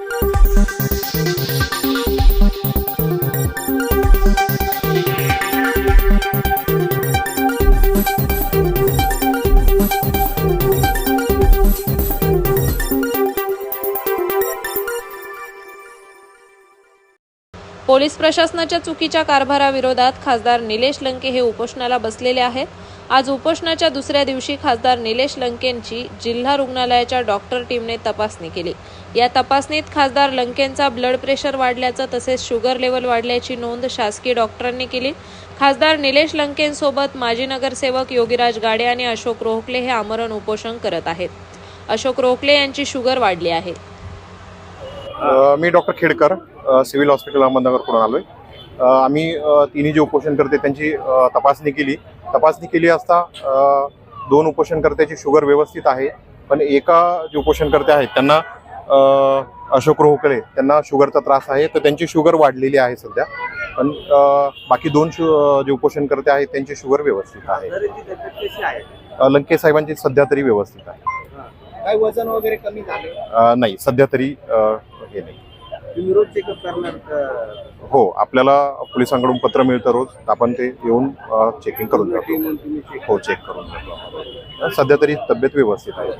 Thank you. Police प्रशासनाच्या चुकीच्या कारभाराविरोधात खासदार निलेश लंके हे उपोषणाला बसलेले आहेत. आज उपोषणाच्या दुसऱ्या दिवशी खासदार निलेश लंकेंची जिल्हा रुग्णालयाच्या डॉक्टर टीमने तपासणी केली. या तपासणीत खासदार लंकेंचा ब्लड प्रेशर वाढल्याचं तसेच शुगर लेवल वाढल्याची नोंद शासकीय डॉक्टरांनी केली. खासदार निलेश लंकेंसोबत माजी नगरसेवक योगीराज गाडे आणि अशोक रोहकले हे आमरण उपोषण करत आहेत. अशोक रोहकले यांची शुगर वाढली आहे. मी डॉक्टर खेडकर सिव्हिल हॉस्पिटल अहमदनगरकडून आलोय. अ, आम्ही तिन्ही जे उपोषण करते त्यांची तपासणी केली. तपासणी केली असता दोन उपोषणकर्त्याची शुगर व्यवस्थित आहे पण एका जे उपोषणकर्ते आहेत त्यांना अशोक रोहकले त्यांना शुगरचा त्रास आहे तर त्यांची शुगर वाढलेली आहे सध्या. पण बाकी दोन शु जे उपोषणकर्ते आहेत त्यांची शुगर व्यवस्थित आहे. आहे लंके साहेबांची सध्या तरी व्यवस्थित आहे. काय वजन वगैरे कमी झाले नाही सध्या तरी हे नाही. तुम्ही रोज चेकअप करणार का? हो आपल्याला पोलिसांकडून पत्र मिळतं रोज. आपण ते येऊन चेकिंग करून जातो हो चेक करून जातो सध्या तरी तब्येत व्यवस्थित आहे.